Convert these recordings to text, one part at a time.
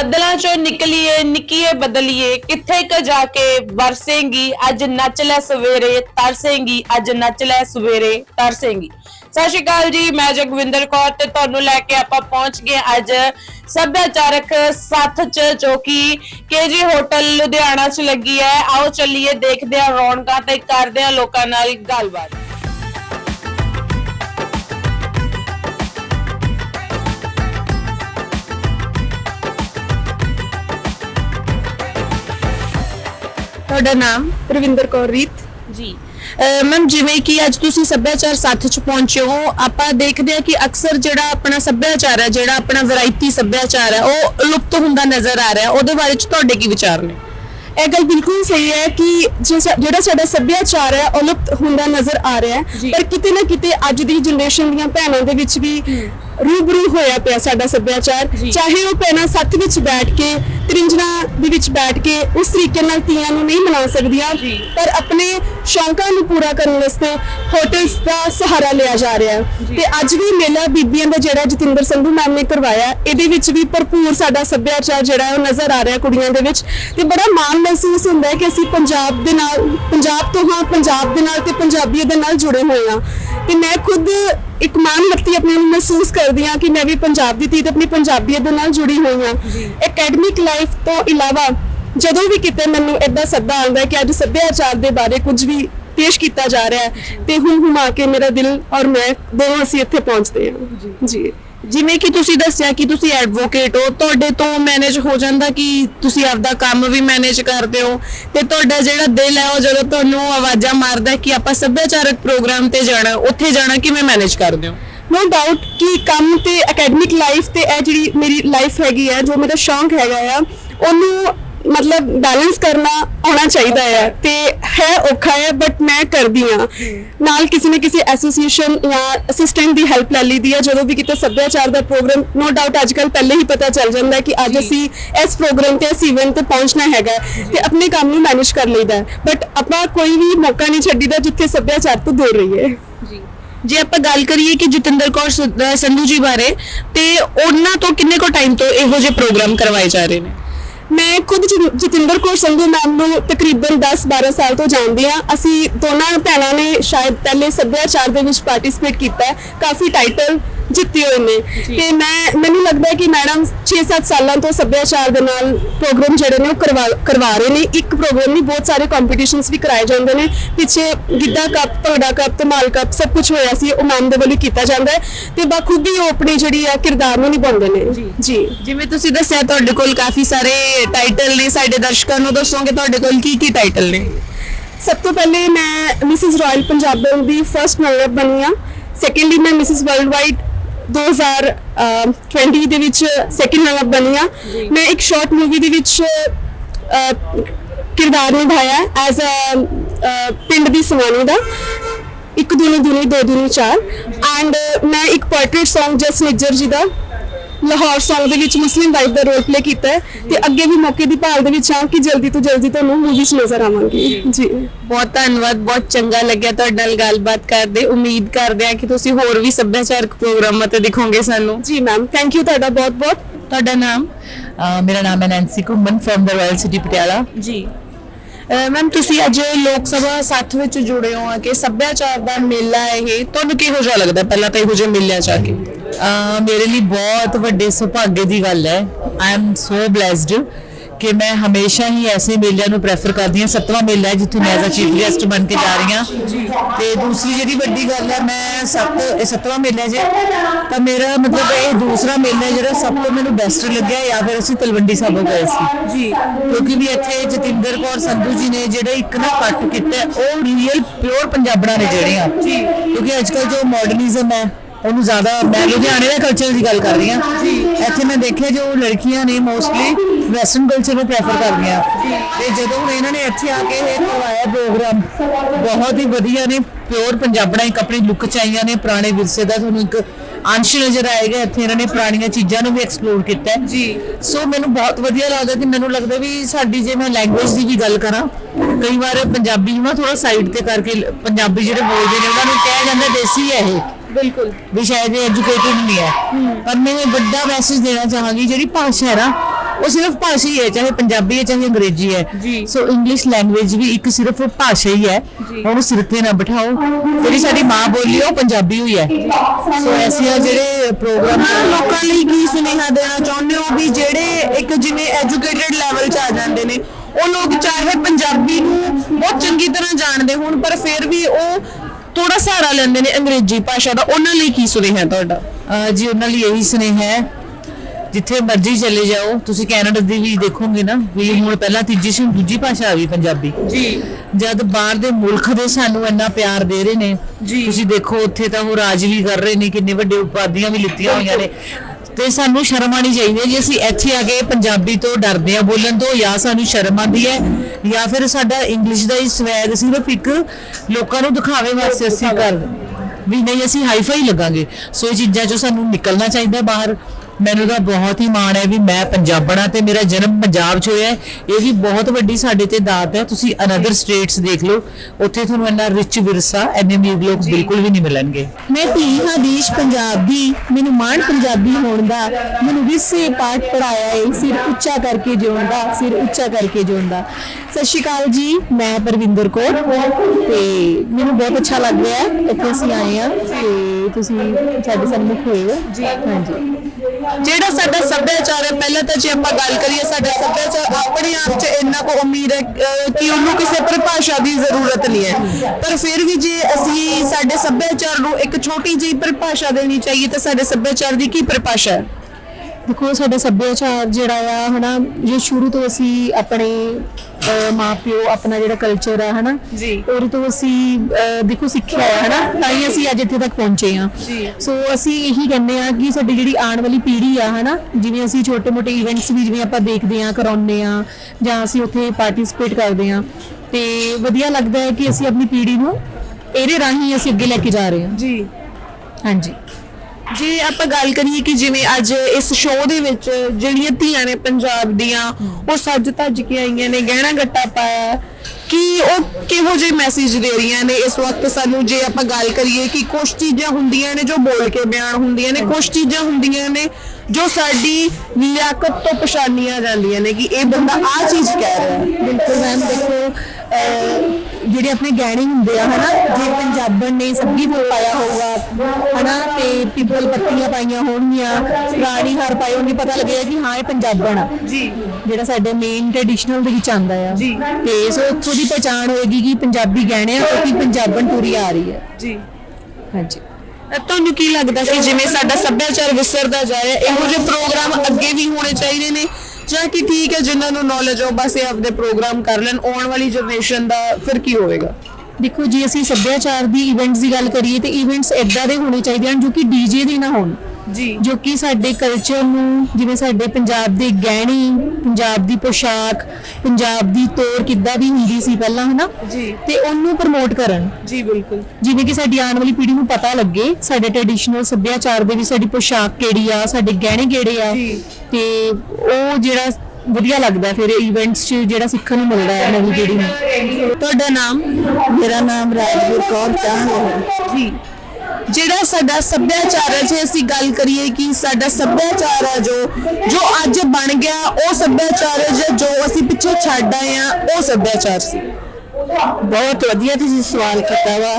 ਬੱਦਲਾਂ ਚੋਂ ਨਿਕਲੀਏ, ਨਿੱਕੀਏ ਬਦਲੀਏ, ਕਿੱਥੇ ਕ ਜਾ ਕੇ ਵਰਸੇਂਗੀ? ਅੱਜ ਨੱਚ ਲੈ ਸਵੇਰੇ, ਤਰਸੇਂਗੀ। ਅੱਜ ਨੱਚ ਲੈ ਸਵੇਰੇ, ਤਰਸੇਂਗੀ। ਸਤਿ ਸ਼੍ਰੀ ਅਕਾਲ ਜੀ, ਮੈਂ ਜਗਵਿੰਦਰ ਕੌਰ ਤੇ ਤੁਹਾਨੂੰ ਲੈ ਕੇ ਆਪਾਂ ਪਹੁੰਚ ਗਏ ਅੱਜ ਸੱਭਿਆਚਾਰਕ ਸਾਥ ਚ, ਜੋ ਕਿ ਕੇਜੀ ਹੋਟਲ ਲੁਧਿਆਣਾ ਚ ਲੱਗੀ ਹੈ। ਆਓ ਚੱਲੀਏ, ਦੇਖਦੇ ਹਾਂ ਰੌਣਕਾਂ ਤੇ ਕਰਦੇ ਹਾਂ ਲੋਕਾਂ ਨਾਲ ਗੱਲਬਾਤ। ਤੁਹਾਡਾ ਨਾਮ ਰਵਿੰਦਰ ਕੌਰ ਰੀਤ। ਜੀ। ਮੈਮ ਜਿਵੇਂ ਕਿ ਅੱਜ ਤੁਸੀਂ ਸੱਭਿਆਚਾਰ ਸਾਥ ਚ ਪਹੁੰਚੇ ਹੋ ਆਪਾਂ ਦੇਖਦੇ ਹਾਂ ਕਿ ਅਕਸਰ ਜਿਹੜਾ ਆਪਣਾ ਸੱਭਿਆਚਾਰ ਹੈ ਜਿਹੜਾ ਆਪਣਾ ਵੈਰਾਈਟੀ ਸੱਭਿਆਚਾਰ ਹੈ ਉਹ ਲੁਪਤ ਹੁੰਦਾ ਨਜ਼ਰ ਆ ਰਿਹਾ। ਉਹਦੇ ਬਾਰੇ ਚ ਤੁਹਾਡੇ ਕੀ ਵਿਚਾਰ ਨੇ? ਇਹ ਗੱਲ ਬਿਲਕੁਲ ਸਹੀ ਹੈ ਕਿ ਜਿਹੜਾ ਸਾਡਾ ਸੱਭਿਆਚਾਰ ਹੈ ਉਹ ਲੁਪਤ ਹੁੰਦਾ ਨਜ਼ਰ ਆ ਰਿਹਾ। ਹੈ। ਪਰ ਕਿਤੇ ਨਾ ਕਿਤੇ ਅੱਜ ਦੀ ਜਨਰੇਸ਼ਨ ਦੀਆਂ ਭੈਣਾਂ ਦੇ ਵਿੱਚ ਵੀ ਰੂਬਰੂ ਹੋਇਆ ਪਿਆ ਸਾਡਾ ਸੱਭਿਆਚਾਰ। ਚਾਹੇ ਉਹ ਭੈਣਾਂ ਸੱਤ ਵਿੱਚ ਬੈਠ ਕੇ ਤ੍ਰਿੰਜਣਾ ਦੇ ਵਿੱਚ ਬੈਠ ਕੇ ਉਸ ਤਰੀਕੇ ਨਾਲ ਤੀਆਂ ਨੂੰ ਨਹੀਂ ਮਨਾ ਸਕਦੀਆਂ। ਪਰ ਆਪਣੇ ਸ਼ੌਂਕਾਂ ਨੂੰ ਪੂਰਾ ਕਰਨ ਵਾਸਤੇ ਹੋਟਲਸ ਦਾ ਸਹਾਰਾ ਲਿਆ ਜਾ ਰਿਹਾ ਹੈ। ਤੇ ਅੱਜ ਵੀ ਮੇਲਾ ਬੀਬੀਆਂ ਦਾ ਜਿਹੜਾ ਜਤਿੰਦਰ ਸੰਧੂ ਮੈਮ ਨੇ ਕਰਵਾਇਆ ਇਹਦੇ ਵਿੱਚ ਵੀ ਭਰਪੂਰ ਸਾਡਾ ਸੱਭਿਆਚਾਰ ਜਿਹੜਾ ਉਹ ਨਜ਼ਰ ਆ ਰਿਹਾ ਕੁੜੀਆਂ ਦੇ ਵਿੱਚ ਤੇ ਬੜਾ ਮਾਣ ਮਹਿਸੂਸ ਹੁੰਦਾ ਹੈ ਕਿ ਅਸੀਂ ਪੰਜਾਬ ਦੇ ਨਾਲ ਪੰਜਾਬ ਤੋਂ ਹਾਂ ਪੰਜਾਬ ਦੇ ਨਾਲ ਤੇ ਪੰਜਾਬੀਅਤ ਦੇ ਨਾਲ ਜੁੜੇ ਹੋਏ ਹਾਂ ਤੇ ਮੈਂ ਖੁਦ ਇੱਕ ਮਾਣ ਮੱਤੀ ਆਪਣੇ ਨੂੰ ਮਹਿਸੂਸ ਕਰਦੀ ਹਾਂ ਕਿ ਮੈਂ ਵੀ ਪੰਜਾਬ ਦੀ ਧੀ ਤੇ ਆਪਣੀ ਪੰਜਾਬੀਅਤ ਦੇ ਨਾਲ ਜੁੜੀ ਹੋਈ ਹਾਂ। ਐਕੈਡਮਿਕ ਲਾਈਫ ਤੋਂ ਇਲਾਵਾ ਜਦੋਂ ਵੀ ਕਿਤੇ ਮੈਨੂੰ ਇਦਾਂ ਸੱਦਾ ਆਉਂਦਾ ਹੈ ਕਿ ਅੱਜ ਸੱਭਿਆਚਾਰ ਦੇ ਬਾਰੇ ਕੁਝ ਵੀ ਪੇਸ਼ ਕੀਤਾ ਜਾ ਰਿਹਾ ਹੈ ਤੇ ਹੁਮ ਹੁਮਾ ਕੇ ਮੇਰਾ ਦਿਲ ਔਰ ਮੈਂ ਦੋਨੋਂ ਅਸੀਂ ਇੱਥੇ ਪਹੁੰਚਦੇ ਹਾਂ। ਜੀ। ਜਿਵੇਂ ਕਿ ਤੁਸੀਂ ਦੱਸਿਆ ਕਿ ਤੁਸੀਂ ਐਡਵੋਕੇਟ ਹੋ, ਤੁਹਾਡੇ ਤੋਂ ਮੈਨੇਜ ਹੋ ਜਾਂਦਾ ਕਿ ਤੁਸੀਂ ਆਪਦਾ ਕੰਮ ਵੀ ਮੈਨੇਜ ਕਰਦੇ ਹੋ ਤੇ ਤੁਹਾਡਾ ਜਿਹੜਾ ਦਿਲ ਹੈ ਉਹ ਜਦੋਂ ਤੁਹਾਨੂੰ ਆਵਾਜ਼ਾਂ ਮਾਰਦਾ ਹੈ ਕਿ ਆਪਾਂ ਸੱਭਿਆਚਾਰਕ ਪ੍ਰੋਗਰਾਮ ਤੇ ਜਾਣਾ, ਉੱਥੇ ਜਾਣਾ ਕਿਵੇਂ ਮੈਨੇਜ ਕਰਦੇ ਹੋ? ਨੋ ਡਾਊਟ ਕਿ ਕੰਮ ਤੇ ਐਕੈਡਮਿਕ ਲਾਈਫ ਤੇ ਇਹ ਜਿਹੜੀ ਮੇਰੀ ਲਾਈਫ ਹੈਗੀ ਹੈ ਜੋ ਮੇਰਾ ਸ਼ੌਂਕ ਹੈਗਾ ਆ, ਉਹਨੂੰ ਮਤਲਬ ਬੈਲੈਂਸ ਕਰਨਾ ਆਉਣਾ ਚਾਹੀਦਾ ਹੈ ਤੇ ਹੈ ਔਖਾ ਹੈ ਬਟ ਮੈਂ ਕਰਦੀ ਹਾਂ। ਨਾਲ ਕਿਸੇ ਨਾ ਕਿਸੇ ਐਸੋਸੀਏਸ਼ਨ ਜਾਂ ਅਸਿਸਟੈਂਟ ਦੀ ਹੈਲਪ ਲੈ ਲਈਦੀ ਹੈ। ਜਦੋਂ ਵੀ ਕਿਤੇ ਸੱਭਿਆਚਾਰ ਦਾ ਪ੍ਰੋਗਰਾਮ ਨੋ ਡਾਊਟ ਅੱਜ ਕੱਲ ਪਹਿਲੇ ਹੀ ਪਤਾ ਚੱਲ ਜਾਂਦਾ ਹੈ ਕਿ ਅੱਜ ਅਸੀਂ ਇਸ ਪ੍ਰੋਗਰਾਮ ਤੇ ਇਸ ਇਵੈਂਟ ਤੇ ਪਹੁੰਚਣਾ ਹੈਗਾ ਤੇ ਆਪਣੇ ਕੰਮ ਨੂੰ ਮੈਨੇਜ ਕਰ ਲਈਦਾ ਬਟ ਆਪਾਂ ਕੋਈ ਵੀ ਮੌਕਾ ਨਹੀਂ ਛੱਡੀਦਾ ਜਿੱਥੇ ਸੱਭਿਆਚਾਰ ਤੋਂ ਦੂਰ ਰਹੀਏ। ਜੇ। ਆਪਾਂ ਗੱਲ ਕਰੀਏ ਕਿ ਜਤਿੰਦਰ ਕੌਰ ਸੰਧੂ ਜੀ ਬਾਰੇ ਤੇ ਉਹਨਾਂ ਤੋਂ ਕਿੰਨੇ ਕੋ ਟਾਈਮ ਤੋਂ ਇਹੋ ਜਿਹੇ ਪ੍ਰੋਗਰਾਮ ਕਰਵਾਏ ਜਾ ਰਹੇ ਨੇ? ਮੈਂ ਖੁਦ ਜਤ- ਜਤਿੰਦਰ ਕੌਰ ਸੰਧੂ ਮੈਮ ਨੂੰ ਤਕਰੀਬਨ 10-12 ਸਾਲ ਤੋਂ ਜਾਣਦੀ ਹਾਂ। ਅਸੀਂ ਦੋਨਾਂ ਭੈਣਾਂ ਨੇ ਸ਼ਾਇਦ ਪਹਿਲੇ ਸੱਭਿਆਚਾਰ ਦੇ ਵਿੱਚ ਪਾਰਟਿਸਿਪੇਟ ਕੀਤਾ ਹੈ। ਕਾਫੀ ਟਾਈਟਲ ਜਿੱਤੇ ਹੋਏ ਨੇ। ਤੇ ਮੈਂ ਮੈਨੂੰ ਲੱਗਦਾ ਹੈ ਕਿ ਮੈਡਮ 6-7 ਸਾਲਾਂ ਤੋਂ ਸੱਭਿਆਚਾਰ ਦੇ ਨਾਲ ਪ੍ਰੋਗਰਾਮ ਜਿਹੜੇ ਨੇ ਉਹ ਕਰਵਾ ਕਰਵਾ ਰਹੇ ਨੇ। ਇੱਕ ਪ੍ਰੋਗਰਾਮ ਨਹੀਂ ਬਹੁਤ ਸਾਰੇ ਕੰਪੀਟੀਸ਼ਨਸ ਵੀ ਕਰਾਏ ਜਾਂਦੇ ਨੇ। ਪਿੱਛੇ Giddha cup Bhangra cup Dhamaal cup ਸਭ ਕੁਝ ਹੋਇਆ ਸੀ ਉਹ ਮੈਮ ਦੇ ਵੱਲੋਂ ਕੀਤਾ ਜਾਂਦਾ ਹੈ। ਤੇ ਬਾਖੂਬੀ ਉਹ ਆਪਣੀ ਜਿਹੜੀ ਆ ਕਿਰਦਾਰ ਨੂੰ ਨਿਭਾਉਂਦੇ ਨੇ। ਜੀ। ਜਿਵੇਂ ਤੁਸੀਂ ਦੱਸਿਆ ਤੁਹਾਡੇ ਕੋਲ ਕਾਫੀ ਸਾਰੇ ਟਾਈਟਲ ਨੇ। ਸਾਡੇ ਦਰਸ਼ਕਾਂ ਨੂੰ ਦੱਸੋਗੇ ਤੁਹਾਡੇ ਕੋਲ ਕੀ ਕੀ ਟਾਈਟਲ ਨੇ? ਸਭ ਤੋਂ ਪਹਿਲੇ ਮੈਂ ਮਿਸਿਸ ਰਾਇਲ ਪੰਜਾਬਨ ਦੀ ਫਰਸਟ ਨੰਬਰ ਬਣੀ ਆ ਸੈਕੰਡਲੀ ਮੈਂ ਮਿਸਿਸ ਵਰਲਡਵਾਈਡ 2020 ਦੇ ਵਿੱਚ ਸੈਕੰਡ ਨੰਬਰ ਬਣੀ ਆ। ਮੈਂ ਇੱਕ ਸ਼ਾਰਟ ਮੂਵੀ ਦੇ ਵਿੱਚ ਕਿਰਦਾਰ ਨਿਭਾਇਆ ਐਜ਼ ਅ ਪਿੰਡ ਦੀ ਸਵਾਨੀ ਦਾ। ਇੱਕ ਦੂਨੀ ਦੂਨੀ ਦੋ ਦੂਨੀ ਚਾਰ ਐਂਡ ਮੈਂ ਇੱਕ ਪੋਰਟਰੇਟ Song ਜਸ ਨਿੱਜਰ ਜੀ ਦਾ ਲਾਹੌਰ Song ਦੇ ਵਿੱਚ ਮੁਸਲਿਮ ਵਾਈਫ ਦਾ ਰੋਲ ਪਲੇ ਕੀਤਾ ਹੈ ਤੇ ਅੱਗੇ ਵੀ ਮੌਕੇ ਦੀ ਭਾਲ ਦੇ ਵਿੱਚ ਹਾਂ ਕਿ ਜਲਦੀ ਤੋਂ ਜਲਦੀ ਤੁਹਾਨੂੰ ਮੂਵੀਜ਼ ਨਜ਼ਰ ਆਵਾਂਗੀ। ਜੀ। ਬਹੁਤ ਧੰਨਵਾਦ ਬਹੁਤ ਚੰਗਾ ਲੱਗਿਆ ਤੁਹਾਡੇ ਨਾਲ ਗੱਲਬਾਤ ਕਰਦੇ ਉਮੀਦ ਕਰਦੇ ਹਾਂ ਕਿ ਤੁਸੀਂ ਹੋਰ ਵੀ ਸੱਭਿਆਚਾਰਕ ਪ੍ਰੋਗਰਾਮਾਂ ਤੇ ਦਿਖਾਓਗੇ ਸਾਨੂੰ। ਜੀ ਮੈਮ ਥੈਂਕ ਯੂ ਤੁਹਾਡਾ ਬਹੁਤ ਬਹੁਤ ਤੁਹਾਡਾ ਨਾਮ? ਮੇਰਾ ਨਾਮ ਹੈ Nancy Ghuman from the Royal City Patiala. ਜੀ। ਮੈਮ, ਤੁਸੀਂ ਅੱਜ ਲੋਕ ਸਭਾ ਸਾਥ ਵਿੱਚ ਜੁੜੇ ਹੋ ਆ ਕਿ, ਸੱਭਿਆਚਾਰ ਦਾ ਮੇਲਾ ਇਹ, ਤੁਹਾਨੂੰ ਕਿਹੋ ਜਿਹਾ ਲੱਗਦਾ? ਪਹਿਲਾਂ ਤਾਂ ਇਹੋ ਜਿਹੇ ਮੇਲਿਆਂ ਚ ਆ ਕੇ। ਮੇਰੇ ਲਈ ਬਹੁਤ ਵੱਡੇ ਸੁਭਾਗੇ ਦੀ ਗੱਲ ਹੈ। ਆਈ ਐਮ ਸੋ ਬlesed ਕਿ ਮੈਂ ਹਮੇਸ਼ਾ ਹੀ ਐਸੇ ਮੇਲਿਆਂ ਨੂੰ ਪ੍ਰੈਫਰ ਕਰਦੀ ਹਾਂ ਸੱਤਵਾਂ ਮੇਲਾ ਹੈ ਜਿੱਥੇ ਮੈਂ ਐਜ਼ ਅ ਚੀਫ ਗੈਸਟ ਬਣ ਕੇ ਜਾ ਰਹੀ ਹਾਂ। ਤੇ ਦੂਸਰੀ ਜਿਹੜੀ ਵੱਡੀ ਗੱਲ ਹੈ ਮੈਂ ਸੱਤ ਇਹ ਸੱਤਵਾਂ ਮੇਲਾ ਜੇ ਤਾਂ ਮੇਰਾ ਮਤਲਬ ਇਹ ਦੂਸਰਾ ਮੇਲਾ ਹੈ ਜਿਹੜਾ ਸਭ ਤੋਂ ਮੈਨੂੰ ਬੈਸਟ ਲੱਗਿਆ ਜਾਂ ਫਿਰ ਅਸੀਂ ਤਲਵੰਡੀ ਸਾਬੋ ਗਏ ਸੀ। ਜੀ। ਕਿਉਂਕਿ ਵੀ ਇੱਥੇ ਜਤਿੰਦਰ ਕੌਰ ਸੰਧੂ ਜੀ ਨੇ ਜਿਹੜੇ ਇੱਕ ਨਾ ਕੱਟ ਕੀਤਾ ਉਹ ਰੀਅਲ ਪਿਓਰ ਪੰਜਾਬਣਾ ਨੇ ਜਿਹੜੇ ਆ। ਕਿਉਂਕਿ ਅੱਜ ਕੱਲ ਜੋ ਮਾਡਰਨਿਜ਼ਮ ਹੈ ਉਹਨੂੰ ਜ਼ਿਆਦਾ ਮੈਂ ਲੁਧਿਆਣੇ ਦਾ ਕਲਚਰ ਦੀ ਗੱਲ ਕਰ ਰਹੀ ਹਾਂ। ਇੱਥੇ ਮੈਂ ਦੇਖਿਆ ਜੋ ਲੜਕੀਆਂ ਨੇ ਮੋਸਟਲੀ ਵੈਸਟਰਨ ਕਲਚਰ ਨੂੰ ਪ੍ਰੈਫਰ ਕਰਦੀਆਂ। ਤੇ ਜਦੋਂ ਹੁਣ ਇਹਨਾਂ ਨੇ ਇੱਥੇ ਆ ਕੇ ਇਹ ਕਰਵਾਇਆ ਪ੍ਰੋਗਰਾਮ ਬਹੁਤ ਹੀ ਵਧੀਆ ਨੇ ਪਿਓਰ ਪੰਜਾਬਣਾ ਇੱਕ ਆਪਣੀ ਲੁੱਕ ਚ ਆਈਆਂ ਨੇ ਪੁਰਾਣੇ ਵਿਰਸੇ ਦਾ ਤੁਹਾਨੂੰ ਇੱਕ ਅੰਸ਼ ਨਜ਼ਰ ਆਏਗਾ ਇੱਥੇ ਇਹਨਾਂ ਨੇ ਪੁਰਾਣੀਆਂ ਚੀਜ਼ਾਂ ਨੂੰ ਵੀ ਐਕਸਪਲੋਰ ਕੀਤਾ ਜੀ। ਸੋ ਮੈਨੂੰ ਬਹੁਤ ਵਧੀਆ ਲੱਗਦਾ ਕਿ ਮੈਨੂੰ ਲੱਗਦਾ ਵੀ ਸਾਡੀ ਜੇ ਮੈਂ ਲੈਂਗੁਏਜ ਦੀ ਵੀ ਗੱਲ ਕਰਾਂ ਕਈ ਵਾਰ ਪੰਜਾਬੀ ਨੂੰ ਨਾ ਥੋੜਾ ਸਾਈਡ ਤੇ ਕਰਕੇ ਪੰਜਾਬੀ ਜਿਹੜੇ ਬੋਲਦੇ ਨੇ ਉਹਨਾਂ ਨੂੰ ਕਿਹਾ ਜਾਂਦਾ ਦੇਸੀ ਹੈ ਇਹ। ਬਿਲਕੁਲ। ਵੀ ਸ਼ਾਇਦ ਇਹ ਐਜੂਕੇਟਡ ਨਹੀਂ ਹੈ। ਪਰ ਮੈਂ ਇਹ ਵੱਡਾ ਮੈਸੇਜ ਦੇਣਾ ਚਾਹਾਂਗੀ ਜਿਹੜੀ ਭਾਸ਼ਾ ਹੈ ਨਾ ਉਹ ਸਿਰਫ ਭਾਸ਼ਾ ਹੀ ਹੈ ਚਾਹੇ ਪੰਜਾਬੀ ਹੈ ਚਾਹੇ ਅੰਗਰੇਜ਼ੀ ਹੈ। ਸੋ ਇੰਗਲਿਸ਼ ਲੈਂਗੁਏਜ ਵੀ ਇੱਕ ਸਿਰਫ ਭਾਸ਼ਾ ਹੀ ਹੈ। ਉਹਨੂੰ ਸਿਰ ਤੇ ਨਾ ਬਿਠਾਓ। ਜਿਹੜੀ ਸਾਡੀ ਮਾਂ ਬੋਲੀ ਉਹ ਪੰਜਾਬੀ ਹੋਈ ਹੈ। ਸੋ ਐਸੇ ਜਿਹੜੇ ਪ੍ਰੋਗਰਾਮ ਲੋਕਾਂ ਲਈ ਕੀ ਸੁਨੇਹਾ ਦੇਣਾ ਚਾਹੁੰਦੇ ਹੋ ਵੀ ਜਿਹੜੇ ਇੱਕ ਜਿਵੇਂ ਐਜੂਕੇਟਿਡ ਲੈਵਲ 'ਚ ਆ ਜਾਂਦੇ ਨੇ ਉਹ ਲੋਕ ਚਾਹੇ ਪੰਜਾਬੀ ਨੂੰ ਬਹੁਤ ਚੰਗੀ ਤਰ੍ਹਾਂ ਜਾਣਦੇ ਹੋਣ ਪਰ ਫਿਰ ਵੀ ਉਹ ਥੋੜਾ ਸਹਾਰਾ ਲੈਂਦੇ ਨੇ ਅੰਗਰੇਜ਼ੀ ਭਾਸ਼ਾ ਦਾ। ਉਹਨਾਂ ਲਈ ਕੀ ਸੁਨੇਹਾ ਤੁਹਾਡਾ? ਅਹ ਜੀ ਉਹਨਾਂ ਲਈ ਇਹੀ ਸੁਨੇਹਾ ਹੈ ਜਿੱਥੇ ਮਰਜ਼ੀ ਚਲੇ ਜਾਓ ਤੁਸੀਂ ਕੈਨੇਡਾ ਦੀ ਵੀ ਦੇਖੋਗੇ ਨਾ ਵੀ ਹੁਣ ਪਹਿਲਾਂ ਤੀਜੀ ਸੀ ਹੁਣ ਦੂਜੀ ਭਾਸ਼ਾ ਆ ਗਈ ਪੰਜਾਬੀ। ਜੀ। ਜਦ ਬਾਹਰ ਦੇ ਮੁਲਕ ਦੇ ਸਾਨੂੰ ਇੰਨਾ ਪਿਆਰ ਦੇ ਰਹੇ ਨੇ ਜੀ। ਤੁਸੀਂ ਦੇਖੋ ਉੱਥੇ ਤਾਂ ਉਹ ਰਾਜ ਵੀ ਕਰ ਰਹੇ ਨੇ ਕਿੰਨੇ ਵੱਡੇ ਉਪਾਧੀਆਂ ਵੀ ਲਿੱਤੀਆਂ ਹੋਈਆਂ ਨੇ। ਤੇ ਸਾਨੂੰ ਸ਼ਰਮ ਆਣੀ ਚਾਹੀਦੀ ਹੈ ਜੀ ਅਸੀਂ ਇੱਥੇ ਆ ਕੇ ਪੰਜਾਬੀ ਤੋਂ ਡਰਦੇ ਆ ਬੋਲਣ ਤੋਂ, ਜਾਂ ਸਾਨੂੰ ਸ਼ਰਮ ਆਉਂਦੀ ਹੈ, ਜਾਂ ਫਿਰ ਸਾਡਾ ਇੰਗਲਿਸ਼ ਦਾ ਹੀ ਸਵੈਗ ਸਿਰਫ ਇੱਕ ਲੋਕਾਂ ਨੂੰ ਦਿਖਾਵੇ ਵਾਸਤੇ ਅਸੀਂ ਕਰ ਵੀ ਨਹੀਂ, ਅਸੀਂ ਹਾਈਫਾਈ ਲੱਗਾਂਗੇ। ਸੋ ਇਹ ਚੀਜ਼ਾਂ ਚੋਂ ਸਾਨੂੰ ਨਿਕਲਣਾ ਚਾਹੀਦਾ ਬਾਹਰ। ਮੈਨੂੰ ਤਾਂ ਬਹੁਤ ਹੀ ਮਾਣ ਹੈ ਵੀ ਮੈਂ ਪੰਜਾਬਣਾ ਤੇ ਮੇਰਾ ਜਨਮ ਪੰਜਾਬ 'ਚ ਹੋਇਆ ਹੈ। ਇਹ ਵੀ ਬਹੁਤ ਵੱਡੀ ਸਾਡੇ ਤੇ ਦਾਤ ਹੈ। ਤੁਸੀਂ ਅਨਦਰ ਸਟੇਟਸ ਦੇਖ ਲਓ। ਉੱਥੇ ਤੁਹਾਨੂੰ ਇੰਨਾ ਰਿਚ ਵਿਰਸਾ ਐਨੇ ਅਮੀਰ ਲੋਕ ਬਿਲਕੁਲ ਵੀ ਨਹੀਂ ਮਿਲਣਗੇ। ਮੈਂ ਧੀ ਹਾਂ ਦੇਸ਼ ਪੰਜਾਬ ਦੀ ਮੈਨੂੰ ਮਾਣ ਪੰਜਾਬੀ ਹੋਣ ਦਾ ਮੈਨੂੰ ਵਿਸੇ ਪਾਠ ਪੜਾਇਆ ਏ ਸਿਰ ਉੱਚਾ ਕਰਕੇ ਜਿਉਣ ਦਾ ਸਿਰ ਉੱਚਾ ਕਰਕੇ ਜਿਉਣ ਦਾ। ਸਤਿ ਸ਼੍ਰੀ ਅਕਾਲ ਜੀ ਮੈਂ ਪਰਵਿੰਦਰ ਕੌਰ ਤੇ ਮੈਨੂੰ ਬਹੁਤ ਅੱਛਾ ਲੱਗ ਰਿਹਾ ਹੈ। ਇੱਥੇ ਅਸੀਂ ਆਏ ਆ ਤੇ ਤੁਸੀਂ ਸਾਡੇ ਸਨਮੁਖ ਹੋਏ ਹੋ। ਜੀ। ਹਾਂਜੀ। ਜਿਹੜਾ ਸਾਡਾ ਸੱਭਿਆਚਾਰ ਹੈ, ਪਹਿਲਾਂ ਤਾਂ ਜੇ ਆਪਾਂ ਗੱਲ ਕਰੀਏ ਸਾਡਾ ਸੱਭਿਆਚਾਰ, ਆਪਣੇ ਆਪ 'ਚ ਇੰਨਾ ਕੋ ਅਮੀਰ ਹੈ ਕਿ ਉਹਨੂੰ ਕਿਸੇ ਪਰਿਭਾਸ਼ਾ ਦੀ ਜ਼ਰੂਰਤ ਨਹੀਂ ਹੈ। ਪਰ ਫਿਰ ਵੀ ਜੇ ਅਸੀਂ ਸਾਡੇ ਸੱਭਿਆਚਾਰ ਨੂੰ ਇੱਕ ਛੋਟੀ ਜਿਹੀ ਪਰਿਭਾਸ਼ਾ ਦੇਣੀ ਚਾਹੀਏ, ਤਾਂ ਸਾਡੇ ਸੱਭਿਆਚਾਰ ਦੀ ਕੀ ਪਰਿਭਾਸ਼ਾ ਹੈ? ਦੇਖੋ, ਸਾਡਾ ਸੱਭਿਆਚਾਰ ਜਿਹੜਾ ਆ, ਹਨਾ, ਜੇ ਸ਼ੁਰੂ ਤੋਂ ਅਸੀਂ ਆਪਣੇ ਮਾਪਿਓ ਆਪਣਾ ਜਿਹੜਾ ਕਲਚਰ ਆ ਹਨਾ? ਜੀ। ਉਹਦੇ ਤੋਂ ਅਸੀਂ ਦੇਖੋ ਸਿੱਖਿਆ ਹੈ ਹਨਾ? ਤਾਂ ਹੀ ਅਸੀਂ ਅੱਜ ਇੱਥੇ ਤੱਕ ਪਹੁੰਚੇ ਆ ਜੀ। ਸੋ ਅਸੀਂ ਇਹੀ ਕਹਿੰਦੇ ਆ ਕਿ ਸਾਡੀ ਜਿਹੜੀ ਆਉਣ ਵਾਲੀ ਪੀੜ੍ਹੀ ਆ ਹਨਾ? ਜਿਵੇਂ ਅਸੀਂ ਛੋਟੇ-ਮੋਟੇ ਇਵੈਂਟਸ ਵੀ ਜਿਵੇਂ ਆਪਾਂ ਦੇਖਦੇ ਆ ਕਰਾਉਂਦੇ ਆ ਜਾਂ ਅਸੀਂ ਉੱਥੇ ਪਾਰਟਿਸਿਪੇਟ ਕਰਦੇ ਆ ਤੇ ਵਧੀਆ ਲੱਗਦਾ ਹੈ ਕਿ ਅਸੀਂ ਆਪਣੀ ਪੀੜ੍ਹੀ ਨੂੰ ਇਹਦੇ ਰਾਹੀਂ ਅਸੀਂ ਅੱਗੇ ਲੈ ਕੇ ਜਾ ਰਹੇ ਹਾਂ। ਜੀ। ਹਾਂਜੀ। ਜੇ ਆਪਾਂ ਗੱਲ ਕਰੀਏ ਕਿ ਜਿਵੇਂ ਅੱਜ ਇਸ ਸ਼ੋਅ ਦੇ ਵਿੱਚ ਜਿਹੜੀਆਂ ਧੀਆਂ ਨੇ ਪੰਜਾਬ ਦੀਆਂ, ਉਹ ਸੱਜ ਧੱਜ ਕੇ ਆਈਆਂ ਨੇ, ਗਹਿਣਾ ਗੱਟਾ ਪਾਇਆ, ਕਿ ਉਹ ਕਿਹੋ ਜਿਹੇ ਮੈਸੇਜ ਦੇ ਰਹੀਆਂ ਨੇ ਇਸ ਵਕਤ ਸਾਨੂੰ? ਜੇ ਆਪਾਂ ਗੱਲ ਕਰੀਏ ਕਿ ਕੁਝ ਚੀਜ਼ਾਂ ਹੁੰਦੀਆਂ ਨੇ ਜੋ ਬੋਲ ਕੇ ਬਿਆਨ ਹੁੰਦੀਆਂ ਨੇ ਕੁਝ ਚੀਜ਼ਾਂ ਹੁੰਦੀਆਂ ਨੇ ਜੋ ਸਾਡੀ ਲਿਆਕਤ ਤੋਂ ਪਛਾਣੀਆਂ ਜਾਂਦੀਆਂ ਨੇ ਕਿ ਇਹ ਬੰਦਾ ਆਹ ਚੀਜ਼ ਕਹਿ ਰਿਹਾ ਹੈ। ਬਿਲਕੁਲ ਮੈਮ, ਦੇਖੋ ਜਿਹੜੇ ਆਪਣੇ ਗਹਿਣੇ ਹੁੰਦੇ ਆ ਹਨਾ ਜੇ ਪੰਜਾਬਣ ਨੇ ਸੱਗੀ ਫੁੱਲ ਪਾਇਆ ਹੋਊਗਾ ਹਨਾ ਤੇ ਪਿੱਪਲ ਪੱਤੀਆਂ ਪਾਈਆਂ ਹੋਣਗੀਆਂ ਰਾਣੀ ਹਾਰ ਪਾਏ ਹੋਣਗੇ ਪਤਾ ਲੱਗੇਗਾ ਕਿ ਹਾਂ ਇਹ ਪੰਜਾਬਣ ਆ। ਜੀ। ਜਿਹੜਾ ਸਾਡੇ ਮੇਨ ਟ੍ਰੈਡੀਸ਼ਨਲ ਦੇ ਵਿੱਚ ਆਂਦਾ ਆ। ਤੇ ਸੋ ਉੱਥੋਂ ਦੀ ਪਛਾਣ ਹੋਏਗੀ ਕਿ ਪੰਜਾਬੀ ਗਹਿਣੇ ਆ ਕਿਉਂਕਿ ਪੰਜਾਬਣ ਪੂਰੀ ਆ ਰਹੀ ਹੈ ਜੀ। ਹਾਂਜੀ। ਤੁਹਾਨੂੰ ਕੀ ਲੱਗਦਾ ਕਿ ਜਿਵੇਂ ਸਾਡਾ ਸੱਭਿਆਚਾਰ ਵਿਸਰਦਾ ਜਾ ਰਿਹਾ ਇਹੋ ਜਿਹੇ ਪ੍ਰੋਗਰਾਮ ਅੱਗੇ ਵੀ ਹੋਣੇ ਚਾਹੀਦੇ ਨੇ? ਜਾਂ ਕਿ ਠੀਕ ਹੈ ਜਿਨ੍ਹਾਂ ਨੂੰ ਨੌਲੇਜ ਹੋ ਬਸ ਇਹ ਆਪਦੇ ਪ੍ਰੋਗਰਾਮ ਕਰ ਲੈਣ, ਆਉਣ ਵਾਲੀ ਜਨਰੇਸ਼ਨ ਦਾ ਫਿਰ ਕੀ ਹੋਵੇਗਾ? ਦੇਖੋ ਜੀ, ਅਸੀਂ ਸੱਭਿਆਚਾਰ ਦੀ ਇਵੈਂਟਸ ਦੀ ਗੱਲ ਕਰੀਏ ਤੇ ਇਵੈਂਟਸ ਇਦਾਂ ਦੇ ਹੋਣੇ ਚਾਹੀਦੇ ਹਨ ਜੋ ਕਿ ਡੀਜੇ ਦੇ ਨਾ ਹੋਣ। ਜੀ। ਜੋ ਕਿ ਸਾਡੇ ਕਲਚਰ ਨੂੰ ਜਿਵੇਂ ਸਾਡੇ ਪੰਜਾਬ ਦੇ ਗਹਿਣੇ ਪੰਜਾਬ ਦੀ ਪੋਸ਼ਾਕ ਪੰਜਾਬ ਦੀ ਤੋਰ ਕਿੱਦਾਂ ਦੀ ਹੁੰਦੀ ਸੀ ਪਹਿਲਾਂ ਹਨਾ? ਜੀ। ਤੇ ਉਹਨੂੰ ਪ੍ਰਮੋਟ ਕਰਨ। ਜੀ ਬਿਲਕੁਲ। ਜਿਵੇਂ ਕਿ ਸਾਡੀ ਆਉਣ ਵਾਲੀ ਪੀੜ੍ਹੀ ਨੂੰ ਪਤਾ ਲੱਗੇ ਸਾਡੇ ਟ੍ਰੈਡੀਸ਼ਨਲ ਸੱਭਿਆਚਾਰ ਦੇ ਵੀ ਸਾਡੀ ਪੋਸ਼ਾਕ ਕਿਹੜੀ ਆ ਸਾਡੇ ਗਹਿਣੇ ਕਿਹੜੇ ਆ ਜੀ। ਤੇ ਉਹ ਜਿਹੜਾ ਵਧੀਆ ਲੱਗਦਾ ਫਿਰ ਇਵੈਂਟਸ 'ਚ ਜਿਹੜਾ ਸਿੱਖਣ ਨੂੰ ਮਿਲਦਾ ਹੈ ਨਵੀਂ ਪੀੜ੍ਹੀ ਨੂੰ। ਤੁਹਾਡਾ ਨਾਮ? ਮੇਰਾ ਨਾਮ ਰਾਜਵੀਰ ਕੌਰ ਹੈ। ਜੀ। ਜਿਹੜਾ ਸਾਡਾ ਸੱਭਿਆਚਾਰ ਹੈ ਜੇ ਅਸੀਂ ਗੱਲ ਕਰੀਏ ਕਿ ਸਾਡਾ ਸੱਭਿਆਚਾਰ ਹੈ ਜੋ ਜੋ ਅੱਜ ਬਣ ਗਿਆ ਉਹ ਸੱਭਿਆਚਾਰ ਹੈ ਜਾਂ ਜੋ ਅਸੀਂ ਪਿੱਛੇ ਛੱਡ ਆਏ ਆ ਉਹ ਸੱਭਿਆਚਾਰ ਸੀ। ਬਹੁਤ ਵਧੀਆ ਤੁਸੀਂ ਸਵਾਲ ਕੀਤਾ ਵਾ।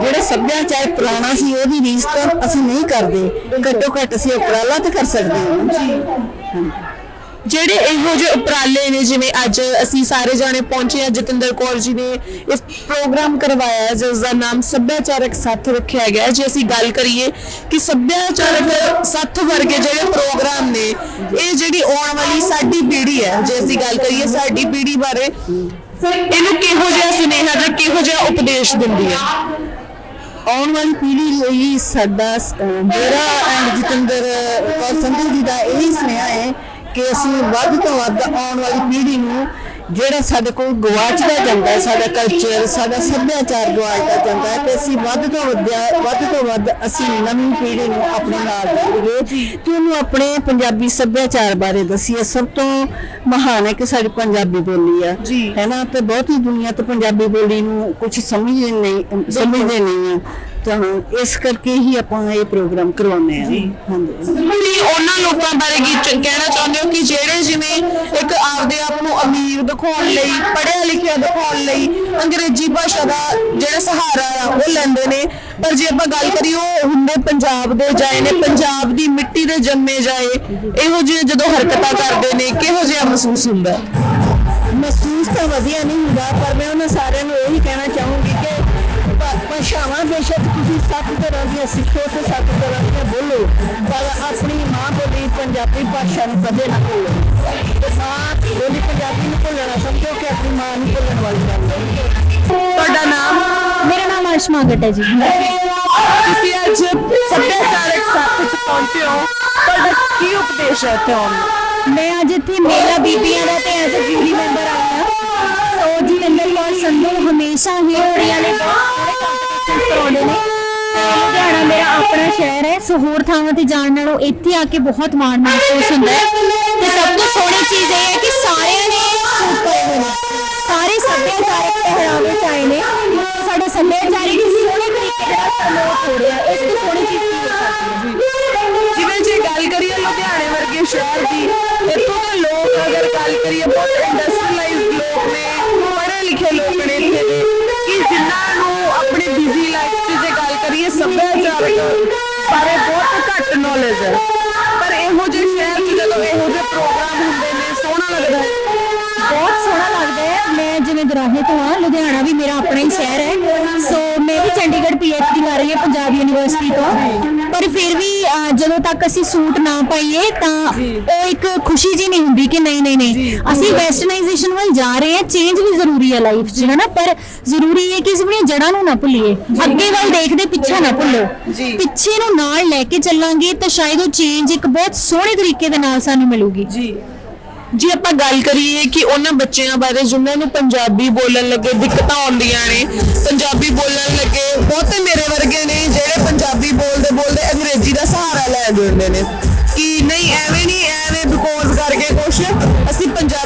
ਜਿਹੜਾ ਸੱਭਿਆਚਾਰ ਪੁਰਾਣਾ ਸੀ ਉਹਦੀ ਰੀਸ ਤਾਂ ਅਸੀਂ ਨਹੀਂ ਕਰਦੇ। ਘੱਟੋ ਘੱਟ ਅਸੀਂ ਉਪਰਾਲਾ ਤਾਂ ਕਰ ਸਕਦੇ ਹਾਂ। ਜਿਹੜੇ ਇਹੋ ਜਿਹੇ ਉਪਰਾਲੇ ਨੇ, ਜਿਵੇਂ ਅੱਜ ਅਸੀਂ ਸਾਰੇ ਜਾਣੇ ਪਹੁੰਚੇ ਆ ਜਤਿੰਦਰ ਕੌਰ ਜੀ ਨੇ ਇਸ ਪ੍ਰੋਗਰਾਮ ਕਰਵਾਇਆ, ਜਿਸ ਦਾ ਨਾਮ ਸੱਭਿਆਚਾਰਕ ਸੱਥ ਰੱਖਿਆ ਗਿਆ ਜੇ ਅਸੀਂ ਗੱਲ ਕਰੀਏ ਕਿ ਸੱਭਿਆਚਾਰਕ ਸੱਥ ਵਰਗੇ ਜਿਹੜੇ ਪ੍ਰੋਗਰਾਮ ਨੇ, ਇਹ ਜਿਹੜੀ ਆਉਣ ਵਾਲੀ ਸਾਡੀ ਪੀੜ੍ਹੀ ਹੈ, ਜੇ ਅਸੀਂ ਗੱਲ ਕਰੀਏ ਸਾਡੀ ਪੀੜ੍ਹੀ ਬਾਰੇ, ਇਹਨੂੰ ਕਿਹੋ ਜਿਹਾ ਸੁਨੇਹਾ ਜਾਂ ਕਿਹੋ ਜਿਹਾ ਉਪਦੇਸ਼ ਦਿੰਦੀ ਹੈ? ਆਉਣ ਵਾਲੀ ਪੀੜ੍ਹੀ ਲਈ ਸਾਡਾ ਮੇਰਾ ਐਂਡ ਜਤਿੰਦਰ ਕੌਰ ਸੰਧੂ ਜੀ ਦਾ ਇਹੀ ਸੁਨੇਹਾ ਹੈ ਕਿ ਅਸੀਂ ਵੱਧ ਤੋਂ ਵੱਧ ਆਉਣ ਵਾਲੀ ਪੀੜ੍ਹੀ ਨੂੰ ਜਿਹੜਾ ਸਾਡੇ ਕੋਲ ਗਵਾਚਦਾ ਜਾਂਦਾ ਹੈ ਸਾਡਾ ਕਲਚਰ ਸਾਡਾ ਸੱਭਿਆਚਾਰ ਗਵਾਚਦਾ ਜਾਂਦਾ ਹੈ ਤੇ ਅਸੀਂ ਵੱਧ ਤੋਂ ਵੱਧ ਵੱਧ ਤੋਂ ਵੱਧ ਅਸੀਂ ਨਵੀਂ ਪੀੜ੍ਹੀ ਨੂੰ ਆਪਣੇ ਨਾਲ ਜੋੜੀਏ ਤੇ ਉਹਨੂੰ ਆਪਣੇ ਪੰਜਾਬੀ ਸੱਭਿਆਚਾਰ ਬਾਰੇ ਦੱਸੀਏ। ਸਭ ਤੋਂ ਮਹਾਨ ਹੈ ਕਿ ਸਾਡੀ ਪੰਜਾਬੀ ਬੋਲੀ ਆ। ਹੈ ਨਾ? ਤੇ ਬਹੁਤੀ ਦੁਨੀਆ ਤੇ ਪੰਜਾਬੀ ਬੋਲੀ ਨੂੰ ਕੁਝ ਸਮਝਦੇ ਨਹੀਂ ਸਮਝਦੇ ਨਹੀਂ ਆ ਤਾਂ ਇਸ ਕਰਕੇ ਹੀ ਆਪਾਂ ਇਹ ਪ੍ਰੋਗਰਾਮ ਕਰਵਾਉਂਦੇ ਆ ਹਾਂਜੀ। ਤੁਸੀਂ ਉਹਨਾਂ ਲੋਕਾਂ ਬਾਰੇ ਕੀ ਚ- ਕਹਿਣਾ ਚਾਹੁੰਦੇ ਹੋ ਕਿ ਜਿਹੜੇ ਜਿਵੇਂ ਇੱਕ ਆਪਦੇ ਆਪ ਨੂੰ ਅਮੀਰ ਦਿਖਾਉਣ ਲਈ ਪੜ੍ਹਿਆ ਲਿਖਿਆ ਦਿਖਾਉਣ ਲਈ ਅੰਗਰੇਜ਼ੀ ਭਾਸ਼ਾ ਦਾ ਜਿਹੜਾ ਸਹਾਰਾ ਆ ਉਹ ਲੈਂਦੇ ਨੇ। ਪਰ ਜੇ ਆਪਾਂ ਗੱਲ ਕਰੀਏ ਉਹ ਹੁੰਦੇ ਪੰਜਾਬ ਦੇ ਜਾਏ ਨੇ ਪੰਜਾਬ ਦੀ ਮਿੱਟੀ ਦੇ ਜੰਮੇ ਜਾਏ ਇਹੋ ਜਿਹੇ ਜਦੋਂ ਹਰਕਤਾਂ ਕਰਦੇ ਨੇ ਕਿਹੋ ਜਿਹਾ ਮਹਿਸੂਸ ਹੁੰਦਾ? ਹੈ? ਮਹਿਸੂਸ ਤਾਂ ਵਧੀਆ ਨਹੀਂ ਹੁੰਦਾ ਪਰ ਮੈਂ ਉਹਨਾਂ ਸਾਰਿਆਂ ਨੂੰ ਇਹੀ ਕਹਿਣਾ ਚਾਹੂੰਗੀ ਕਿ ਭਾ- ਭਾਸ਼ਾਵਾਂ ਬੇਸ਼ੱਕ ਤੁਸੀਂ ਸੱਤ ਤਰ੍ਹਾਂ ਦੀਆਂ ਸਿੱਖੋ ਤੇ ਸੱਤ ਤਰ੍ਹਾਂ ਦੀਆਂ ਬੋਲੋ। ਪਰ ਆਪਣੀ ਮਾਂ ਬੋਲੀ ਪੰਜਾਬੀ ਭਾਸ਼ਾ ਨੂੰ ਕਦੇ ਨਾ ਭੁੱਲੋ। ਤੇ ਮਾਂ ਬੋਲੀ ਪੰਜਾਬੀ ਨੂੰ ਭੁੱਲਣਾ ਸਮਝੋ ਕਿ ਆਪਣੀ ਮਾਂ ਨੂੰ ਭੁੱਲਣ ਵਾਲੀ ਗੱਲ ਹੈ। ਤੁਹਾਡਾ ਨਾਮ? ਮੇਰਾ ਨਾਮ ਅਰਸ਼ਮਾ ਗੱਟ ਹੈ ਜੀ। ਤੁਸੀਂ ਅੱਜ ਸੱਭਿਆਚਾਰਕ ਸੱਤ ਚ ਪਹੁੰਚੇ ਹੋ। ਤੁਹਾਡਾ ਕੀ ਉਪਦੇਸ਼ ਹੈ ਦਾ? ਮੈਂ ਅੱਜ ਇੱਥੇ ਮੇਲਾ ਬੀਬੀਆਂ ਦਾ ਤੇ ਐਜ਼ ਅ ਜੂਰੀ ਮੈਂਬਰ ਆਈ ਹਾਂ ਸੋ ਕੌਰ ਸੰਧੂ ਹਮੇਸ਼ਾ ਹੀ ਕੁੜੀਆਂ ਲਈ ਬਹੁਤ ਸੋਹਣੇ ਕਰਾਉਂਦੇ ਨੇ। ਲੁਧਿਆਣਾ ਮੇਰਾ ਆਪਣਾ ਸ਼ਹਿਰ ਹੈ। ਸੋ ਹੋਰ ਥਾਵਾਂ ਤੇ ਜਾਣ ਨਾਲੋਂ ਇੱਥੇ ਆ ਕੇ ਬਹੁਤ ਮਾਣ ਮਹਿਸੂਸ ਹੁੰਦਾ ਹੈ। ਤੇ ਸਭ ਤੋਂ ਸੋਹਣੀ ਚੀਜ਼ ਇਹ ਹੈ ਕਿ ਸਾਰਿਆਂ ਨੇ ਸੂਟ ਪਾਏ ਹੋਏ ਨੇ। ਸਾਰੇ ਸੱਭਿਆਚਾਰਕ ਪਹਿਰਾਵੇ ਚ ਨੇ। ਸਾਡਾ ਸੱਭਿਆਚਾਰਕ ਸੋਹਣੇ ਤਰੀਕੇ ਨਾਲ ਪ੍ਰਮੋਟ ਹੋ ਰਿਹਾ ਇਸ ਤੋਂ ਸੋਹਣੀ ਚੀਜ਼ ਕੀ ਹੋ ਸਕਦੀ ਹੈ ਜਿਵੇਂ ਜੇ ਗੱਲ ਕਰੀਏ ਲੁਧਿਆਣੇ ਵਰਗੇ ਸ਼ਹਿਰ ਦੀ, ਇੱਥੋਂ ਦੇ ਲੋਕ ਅਗਰ ਗੱਲ ਕਰੀਏ ਬਹੁਤ ਇੰਡਸਟਰੀਅਲਾਈਜ਼ਡ ਲੋਕ ਨੇ ਬਿਜ਼ੀ ਲਾਈਫ 'ਚ ਜੇ ਗੱਲ ਕਰੀਏ ਸੱਭਿਆਚਾਰਕ ਬਾਰੇ ਬਹੁਤ ਘੱਟ ਨੌਲੇਜ ਹੈ। ਪਰ ਇਹੋ ਜਿਹੇ ਸ਼ਹਿਰ 'ਚ ਜਦੋਂ ਇਹੋ ਜਿਹੇ ਪ੍ਰੋਗਰਾਮ ਹੁੰਦੇ ਸੋਹਣਾ ਲੱਗਦਾ ਹੈ। ਬਹੁਤ ਸੋਹਣਾ ਲੱਗਦਾ ਹੈ। ਮੈਂ ਜਿਵੇਂ ਦਰਾਹੇ ਤੋਂ ਆ ਲੁਧਿਆਣਾ ਵੀ ਮੇਰਾ ਆਪਣਾ ਹੀ ਸ਼ਹਿਰ ਹੈ। ਸੋ ਮੈਂ ਵੀ ਚੰਡੀਗੜ੍ਹ ਪੀਐਚਡੀ ਕਰ ਰਹੀ ਹਾਂ ਪੰਜਾਬ ਯੂਨੀਵਰਸਿਟੀ ਤੋਂ। ਪਰ ਫਿਰ ਵੀ ਅਹ, ਜਦੋਂ ਤੱਕ ਅਸੀਂ ਸੂਟ ਨਾ ਪਾਈਏ ਤਾਂ ਉਹ ਇੱਕ ਖੁਸ਼ੀ ਜੀ ਨਹੀਂ ਹੁੰਦੀ ਕਿ ਨਹੀਂ ਨਹੀਂ ਨਹੀਂ। ਅਸੀਂ ਵੈਸਟਰਨਾਈਜੇਸ਼ਨ ਵੱਲ ਜਾ ਰਹੇ ਹਾਂ। ਚੇਂਜ ਵੀ ਜ਼ਰੂਰੀ ਹੈ ਲਾਈਫ 'ਚ ਹੈ ਨਾ ਪਰ ਜ਼ਰੂਰੀ ਹੈ ਕਿ ਅਸੀਂ ਆਪਣੀਆਂ ਜੜ੍ਹਾਂ ਨੂੰ ਨਾ ਭੁੱਲੀਏ। ਅੱਗੇ ਵੱਲ ਦੇਖਦੇ ਪਿੱਛੇ ਨਾ ਭੁੱਲੋ। ਪਿੱਛੇ ਨੂੰ ਨਾਲ ਲੈ ਕੇ ਚੱਲਾਂਗੇ ਤਾਂ ਸ਼ਾਇਦ ਉਹ ਚੇਂਜ ਇੱਕ ਬਹੁਤ ਸੋਹਣੇ ਤਰੀਕੇ ਦੇ ਨਾਲ ਸਾਨੂੰ ਮਿਲੂਗੀ। ਜੀ। ਜੇ ਆਪਾਂ ਗੱਲ ਕਰੀਏ ਕਿ ਉਹਨਾਂ ਬੱਚਿਆਂ ਬਾਰੇ ਜਿਨ੍ਹਾਂ ਨੂੰ ਪੰਜਾਬੀ ਬੋਲਣ ਲੱਗੇ ਦਿੱਕਤਾਂ ਆਉਂਦੀਆਂ ਨੇ, ਪੰਜਾਬੀ ਬੋਲਣ ਲੱਗੇ ਬਹੁਤੇ ਮੇਰੇ ਵਰਗੇ ਨੇ ਜਿਹੜੇ ਪੰਜਾਬੀ ਬੋਲਦੇ ਬੋਲਦੇ ਅੰਗਰੇਜ਼ੀ ਦਾ ਸਹਾਰਾ ਲੈ ਜਾਂਦੇ ਨੇ। ਕਿ ਨਹੀਂ, ਐਵੇਂ ਨਹੀਂ, ਐਵੇਂ ਬਿਕੋਜ਼ ਕਰਕੇ ਕੁਛ ਅਸੀਂ ਪੰਜਾਬੀ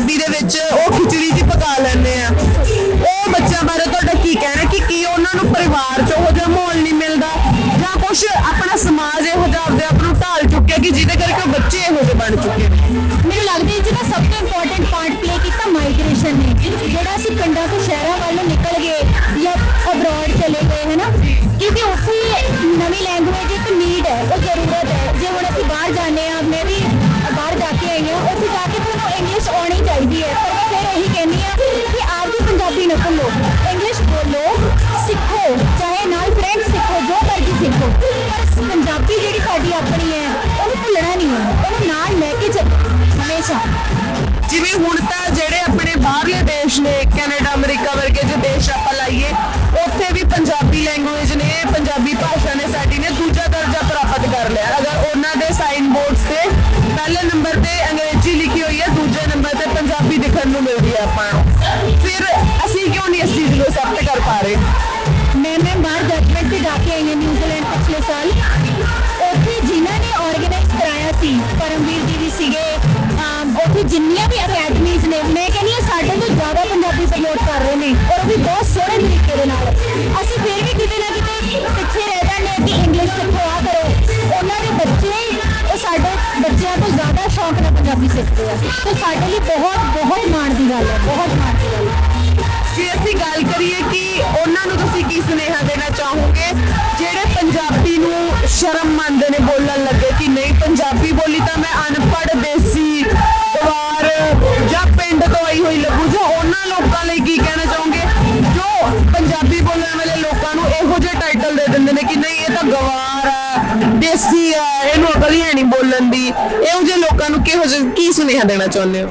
ਅਸੈਪਟ ਮੈਂ ਮੈਂ ਬਾਹਰ ਜਜਮੈਂਟ ਤੇ ਜਾ ਕੇ ਆਈ ਹਾਂ ਨਿਊਜ਼ੀਲੈਂਡ ਪਿਛਲੇ ਸਾਲ। ਉੱਥੇ ਜਿਨ੍ਹਾਂ ਨੇ ਆਰਗੇਨਾਈਜ਼ ਕਰਾਇਆ ਸੀ, ਪਰਮਵੀਰ ਜੀ ਵੀ ਸੀਗੇ, ਅਮ, ਉੱਥੇ ਜਿੰਨੀਆਂ ਵੀ ਅਕੈਡਮੀਜ਼ ਨੇ, ਮੈਂ ਕਹਿੰਦੀ ਹਾਂ ਸਾਡੇ ਤੋਂ ਜ਼ਿਆਦਾ ਪੰਜਾਬੀ ਪ੍ਰਮੋਟ ਕਰ ਰਹੇ ਨੇ ਔਰ ਉਹ ਵੀ ਬਹੁਤ ਸੋਹਣੇ ਤਰੀਕੇ ਦੇ ਨਾਲ। ਅਸੀਂ ਫਿਰ ਵੀ ਕਿਤੇ ਨਾ ਕਿਤੇ ਪਿੱਛੇ ਰਹਿ ਜਾਂਦੇ ਹਾਂ ਕਿ ਇੰਗਲਿਸ਼ ਸਿੱਖੋ ਆ ਕਰੋ। ਉਹਨਾਂ ਦੇ ਬੱਚੇ ਸਾਡੇ ਬੱਚਿਆਂ ਤੋਂ ਜ਼ਿਆਦਾ ਸ਼ੌਂਕ ਨਾਲ ਪੰਜਾਬੀ ਸਿੱਖਦੇ ਆ। ਤੇ ਸਾਡੇ ਲਈ ਬਹੁਤ ਬਹੁਤ ਮਾਣ ਦੀ ਗੱਲ ਹੈ, ਬਹੁਤ ਮਾਣ ਦੀ ਗੱਲ ਜੇ ਅਸੀਂ ਗੱਲ ਕਰੀਏ ਕਿ ਉਹਨਾਂ ਨੂੰ ਤੁਸੀਂ ਕੀ ਸੁਨੇਹਾ ਦੇਣਾ ਚਾਹੋਗੇ? ਜਿਹੜੇ ਪੰਜਾਬੀ ਨੂੰ ਸ਼ਰਮ ਮੰਨਦੇ ਨੇ, ਬੋਲਣ ਲੱਗੇ ਕਿ ਨਹੀਂ, ਪੰਜਾਬੀ ਬੋਲੀ ਤਾਂ ਮੈਂ ਅਨਪੜ੍ਹ, ਦੇਸੀ ਗਵਾਰ ਜਾਂ ਪਿੰਡ ਤੋਂ ਆਈ ਹੋਈ ਲੱਗੂ। ਜਾਂ ਉਹਨਾਂ ਲੋਕਾਂ ਲਈ ਕੀ ਕਹਿਣਾ ਚਾਹੋਗੇ? ਜੋ ਪੰਜਾਬੀ ਬੋਲਣ ਵਾਲੇ ਲੋਕਾਂ ਨੂੰ ਇਹੋ ਜਿਹੇ ਟਾਈਟਲ ਦੇ ਦਿੰਦੇ ਨੇ ਕਿ ਨਹੀਂ, ਇਹ ਤਾਂ ਗਵਾਰ ਆ, ਦੇਸੀ ਆ, ਇਹਨੂੰ ਅਕਲ ਹੀ ਹੈ ਨਹੀਂ ਬੋਲਣ ਦੀ। ਇਹੋ ਜਿਹੇ ਲੋਕਾਂ ਨੂੰ ਕਿਹੋ ਜਿਹੇ ਕੀ ਸੁਨੇਹਾ ਦੇਣਾ ਚਾਹੁੰਦੇ ਹੋ?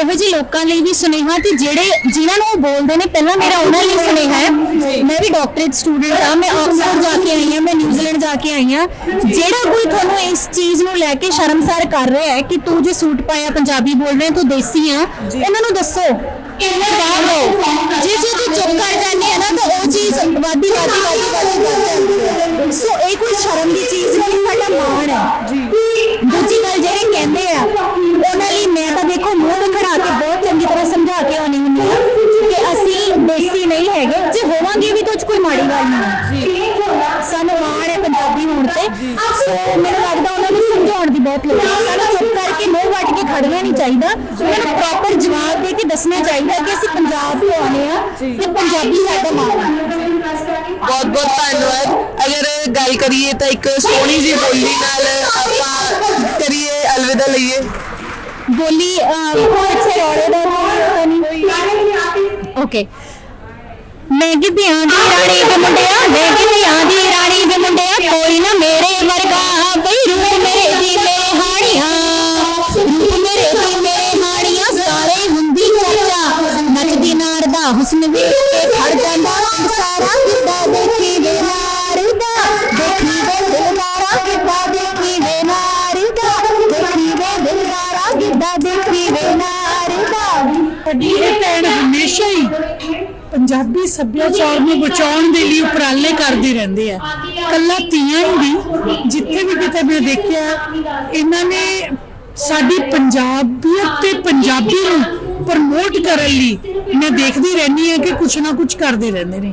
ਇਹੋ ਜਿਹੇ ਲੋਕਾਂ ਲਈ ਵੀ ਸੁਨੇਹਾ ਤੇ ਜਿਹੜੇ ਜਿਨ੍ਹਾਂ ਨੂੰ ਉਹ ਬੋਲਦੇ ਨੇ, ਪਹਿਲਾਂ ਮੇਰਾ ਉਹਨਾਂ ਲਈ ਸੁਨੇਹਾ ਹੈ। ਮੈਂ ਵੀ ਡਾਕਟਰੇਟ ਸਟੂਡੈਂਟ ਆ ਮੈਂ ਆਕਸਫੋਰਡ ਜਾ ਕੇ ਆਈ ਹਾਂ, ਮੈਂ ਨਿਊਜ਼ੀਲੈਂਡ ਜਾ ਕੇ ਆਈ ਹਾਂ। ਜਿਹੜਾ ਕੋਈ ਤੁਹਾਨੂੰ ਇਸ ਚੀਜ਼ ਨੂੰ ਲੈ ਕੇ ਸ਼ਰਮਸਾਰ ਕਰ ਰਿਹਾ ਹੈ ਕਿ ਤੂੰ ਜੇ ਸੂਟ ਪਾਇਆ, ਪੰਜਾਬੀ ਬੋਲ ਰਿਹਾ, ਤੂੰ ਦੇਸੀ ਆ, ਉਹਨਾਂ ਨੂੰ ਦੱਸੋ। ਜਵਾਬ ਜੇ ਜੇ ਤੂੰ ਚੁੱਪ ਕਰ ਜਾਂਦੀ ਹੈ ਨਾ, ਤਾਂ ਉਹ ਚੀਜ਼ ਵਾਦੀ ਵਾਦੀ ਵਾਦੀ ਵਾਦੀ ਵੱਧ ਜਾਂਦੀ ਹੈ। ਸੋ ਇਹ ਕੋਈ ਸ਼ਰਮ ਦੀ ਚੀਜ਼ ਨਹੀਂ, ਸਾਡਾ ਮਾਣ ਹੈ। ਦੂਜੀ ਗੱਲ ਕਹਿੰਦੇ ਆ ਉਹਨਾਂ ਲਈ ਮੈਂ ਤਾਂ ਦੇਖੋ ਮੂੰਹ ਖੜਾ ਕੇ ਬਹੁਤ ਚੰਗੀ ਤਰ੍ਹਾਂ ਸਮਝਾ ਕੇ ਆਉਣੀ ਹੁੰਦੀ ਆ ਕਿ ਅਸੀਂ ਦੇਸੀ ਨਹੀਂ ਹੈਗੇ ਜੇ ਹੋਵਾਂਗੇ ਵੀ ਤਾਂ ਕੋਈ ਮਾੜੀ ਗੱਲ ਨਹੀਂ ਹੈ। ਸਾਨੂੰ ਹੋਣ ਤੇ। ਸੋ ਮੈਨੂੰ ਲੱਗਦਾ ਉਹਨਾਂ ਨੂੰ ਸਮਝਾਉਣ ਦੀ ਬਹੁਤ ਲੋੜ ਹੈ। ਸਾਨੂੰ ਚੁੱਪ ਕਰਕੇ ਮੂੰਹ ਵੱਟ ਕੇ ਖੜਨਾ ਨਹੀਂ ਚਾਹੀਦਾ। ਉਹਨਾਂ ਨੂੰ ਪ੍ਰੋਪਰ ਜਵਾਬ ਦੇ ਕੇ ਦੱਸਣਾ ਚਾਹੀਦਾ ਕਿ ਅਸੀਂ ਪੰਜਾਬ ਤੋਂ ਆਏ ਆ ਤੇ ਪੰਜਾਬੀ ਸਾਡਾ ਮਾਣ ਹੈ। ਬਹੁਤ ਬਹੁਤ ਧੰਨਵਾਦ। ਅਗਰ ਗੱਲ ਕਰੀਏ ਤਾਂ ਇੱਕ ਸੋਹਣੀ ਜੀ ਬੋਲੀ ਨਾਲ ਆਪਾਂ ਕਰੀਏ ਅਲਵਿਦਾ ਲਈਏ ਬੋਲੀ ਕੋਈ ਅੱਛੇ ਰੌਲੇ ਦਾ ਤਾਂ ਨਹੀਂ ਓਕੇ ਮੈਂ ਗਿੱਧਿਆਂ ਦੀ ਰਾਣੀ ਦੇ ਮੁੰਡਿਆ ਮੈਂ ਗਿੱਧਿਆਂ ਦੀ ਰਾਣੀ ਦੇ ਮੁੰਡਿਆ ਕੋਈ ਨਾ ਮੇਰੇ ਵਰਗਾ ਬਈ ਰੂਪ ਮੇਰੇ ਦੀ ਮੇਰੇ ਹਾਣੀਆਂ ਰੂਪ ਮੇਰੇ ਦੀ ਮੇਰੇ ਹਾਣੀਆਂ ਸਾਰੇ ਹੁੰਦੀ ਚਰਚਾ ਨੱਚਦੀ ਨਾਰ ਦਾ ਹੁਸਨ ਵੇਖ ਕੇ ਖੜ ਜਾਂਦਾ ਪਿੰਡ ਸਾਰਾ ਕਿੱਦਾਂ ਦੇਖੀ ਵੇ ਨਾਰਦਾ ਦਿਲਦਾਰਾ ਦੇਖੀ ਵੇ ਨਾਰਦਾ ਸਾਡੀ ਇਹ ਭੈਣ ਹਮੇਸ਼ਾ ਹੀ ਪੰਜਾਬੀ ਸੱਭਿਆਚਾਰ ਨੂੰ ਬਚਾਉਣ ਦੇ ਲਈ ਉਪਰਾਲੇ ਕਰਦੇ ਰਹਿੰਦੇ ਆ ਕੱਲਾ ਤੀਆਂ ਹੀ ਨਹੀਂ, ਜਿੱਥੇ ਵੀ ਕਿਤੇ ਮੈਂ ਦੇਖਿਆ, ਇਹਨਾਂ ਨੇ ਸਾਡੀ ਪੰਜਾਬੀਅਤ ਤੇ ਪੰਜਾਬੀ ਨੂੰ ਪ੍ਰਮੋਟ ਕਰਨ ਲਈ ਮੈਂ ਦੇਖਦੀ ਰਹਿੰਦੀ ਹਾਂ ਕਿ ਕੁਛ ਨਾ ਕੁਛ ਕਰਦੇ ਰਹਿੰਦੇ ਨੇ।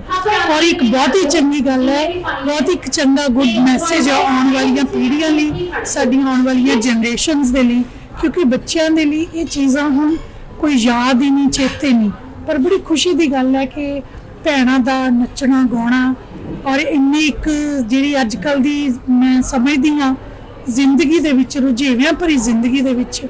ਔਰ ਇੱਕ ਬਹੁਤ ਹੀ ਚੰਗੀ ਗੱਲ ਹੈ, ਬਹੁਤ ਹੀ ਇੱਕ ਚੰਗਾ ਗੁੱਡ ਮੈਸੇਜ ਹੈ ਆਉਣ ਵਾਲੀਆਂ ਪੀੜ੍ਹੀਆਂ ਲਈ, ਸਾਡੀਆਂ ਆਉਣ ਵਾਲੀਆਂ ਜਨਰੇਸ਼ਨਸ ਦੇ ਲਈ। ਕਿਉਂਕਿ ਬੱਚਿਆਂ ਦੇ ਲਈ ਇਹ ਚੀਜ਼ਾਂ ਹੁਣ ਕੋਈ ਯਾਦ ਹੀ ਨਹੀਂ, ਚੇਤੇ ਨਹੀਂ। ਪਰ ਬੜੀ ਖੁਸ਼ੀ ਦੀ ਗੱਲ ਹੈ ਕਿ ਭੈਣਾਂ ਦਾ ਨੱਚਣਾ, ਗਾਉਣਾ ਔਰ ਇੰਨੀ ਇੱਕ ਜਿਹੜੀ ਅੱਜ ਕੱਲ ਦੀ ਮੈਂ ਸਮਝਦੀ ਹਾਂ, ਜ਼ਿੰਦਗੀ ਦੇ ਵਿੱਚ, ਰੁਝੇਵਿਆਂ ਭਰੀ ਜ਼ਿੰਦਗੀ ਦੇ ਵਿੱਚ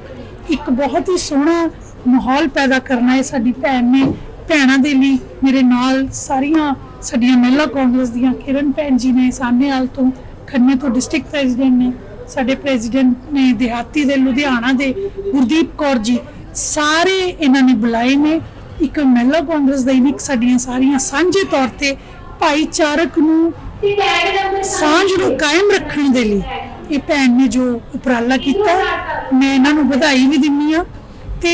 ਇੱਕ ਬਹੁਤ ਹੀ ਸੋਹਣਾ ਮਾਹੌਲ ਪੈਦਾ ਕਰਨਾ ਹੈ ਸਾਡੀ ਭੈਣ ਨੇ। ਭੈਣਾਂ ਦੇ ਲਈ ਮੇਰੇ ਨਾਲ ਸਾਰੀਆਂ ਸਾਡੀਆਂ ਮਹਿਲਾ ਕਾਂਗਰਸ ਦੀਆਂ ਕਿਰਨ ਭੈਣ ਜੀ ਨੇ, ਸਾਹਨੇਵਾਲ ਤੋਂ, ਖੰਨੇ ਤੋਂ ਡਿਸਟ੍ਰਿਕਟ ਪ੍ਰੈਜ਼ੀਡੈਂਟ ਨੇ। ਸਾਡੇ ਪ੍ਰੈਜ਼ੀਡੈਂਟ ਨੇ ਦਿਹਾਤੀ ਦੇ ਲੁਧਿਆਣਾ ਦੇ ਗੁਰਦੀਪ ਕੌਰ ਜੀ, ਸਾਰੇ ਇਹਨਾਂ ਨੇ ਬੁਲਾਏ ਨੇ। ਇੱਕ ਮਹਿਲਾ ਕਾਂਗਰਸ ਦਾ ਇੱਕ ਸਾਡੀਆਂ ਸਾਰੀਆਂ ਸਾਂਝੇ ਤੌਰ ਤੇ ਭਾਈਚਾਰਕ ਨੂੰ ਸਾਂਝ ਨੂੰ ਕਾਇਮ ਰੱਖਣ ਦੇ ਲਈ ਇਹ ਭੈਣ ਨੇ ਜੋ ਉਪਰਾਲਾ ਕੀਤਾ। ਮੈਂ ਇਹਨਾਂ ਨੂੰ ਵਧਾਈ ਵੀ ਦਿੰਨੀ ਆ ਤੇ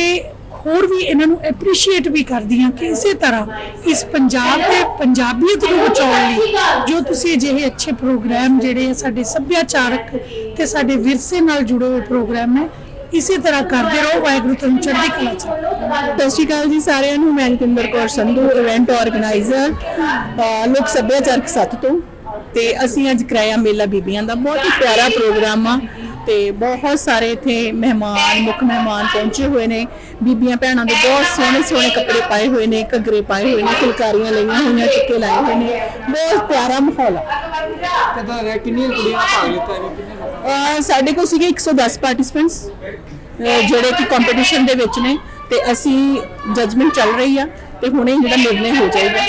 ਹੋਰ ਵੀ ਇਹਨਾਂ ਨੂੰ ਐਪਰੀਸ਼ੀਏਟ ਵੀ ਕਰਦੀ ਹਾਂ ਕਿ ਇਸੇ ਤਰ੍ਹਾਂ ਇਸ ਪੰਜਾਬ ਦੇ ਪੰਜਾਬੀਅਤ ਨੂੰ ਬਚਾਉਣ ਲਈ ਜੋ ਤੁਸੀਂ ਅਜਿਹੇ ਅੱਛੇ ਪ੍ਰੋਗਰਾਮ ਜਿਹੜੇ ਸਾਡੇ ਸੱਭਿਆਚਾਰਕ ਤੇ ਸਾਡੇ ਵਿਰਸੇ ਨਾਲ ਜੁੜੇ ਹੋਏ ਪ੍ਰੋਗਰਾਮ ਹੈ ਇਸੇ ਤਰ੍ਹਾਂ ਕਰਦੇ ਰਹੋ, ਵਾਹਿਗੁਰੂ ਤੁਹਾਨੂੰ ਚੜ੍ਹਦੀ ਕਲਾ ਚ ਸਤਿ ਸ਼੍ਰੀ ਅਕਾਲ ਜੀ ਸਾਰਿਆਂ ਨੂੰ, ਮੈਂ ਜਤਿੰਦਰ ਕੌਰ ਸੰਧੂ ਇਵੈਂਟ ਆਰਗੇਨਾਈਜ਼ਰ ਲੋਕ ਸੱਭਿਆਚਾਰਕ ਸੱਤ ਤੋਂ। ਤੇ ਅਸੀਂ ਅੱਜ ਕਰਾਇਆ ਮੇਲਾ ਬੀਬੀਆਂ ਦਾ ਬਹੁਤ ਹੀ ਪਿਆਰਾ ਪ੍ਰੋਗਰਾਮ ਆ। ਤੇ ਬਹੁਤ ਸਾਰੇ ਇੱਥੇ ਮਹਿਮਾਨ ਮੁੱਖ ਮਹਿਮਾਨ ਪਹੁੰਚੇ ਹੋਏ ਨੇ। ਬੀਬੀਆਂ ਭੈਣਾਂ ਦੇ ਬਹੁਤ ਸੋਹਣੇ ਸੋਹਣੇ ਕੱਪੜੇ ਪਾਏ ਹੋਏ ਨੇ ਘੱਗਰੇ ਪਾਏ ਹੋਏ ਨੇ ਫੁਲਕਾਰੀਆਂ ਲਈਆਂ ਹੋਈਆਂ ਟਿੱਕੇ ਲਾਏ ਹੋਏ ਨੇ। ਬਹੁਤ ਪਿਆਰਾ ਮਾਹੌਲ ਆ। ਕਿੱਦਾਂ ਰਿਹਾ? ਕਿੰਨੀਆਂ ਕੁੜੀਆਂ ਭਾਗ ਲਿੱਤਾ ਇਹਨੇ ਕਿੰਨੇ ਅਹ ਸਾਡੇ ਕੋਲ ਸੀਗੇ 110 ਪਾਰਟਿਸਪੈਂਟਸ ਜਿਹੜੇ ਕਿ ਕੰਪੀਟੀਸ਼ਨ ਦੇ ਵਿੱਚ ਨੇ ਤੇ ਅਸੀਂ ਜਜਮੈਂਟ ਚੱਲ ਰਹੀ ਆ ਤੇ ਹੁਣੇ ਜਿਹੜਾ ਨਿਰਣੇ ਹੋ ਜਾਏਗਾ।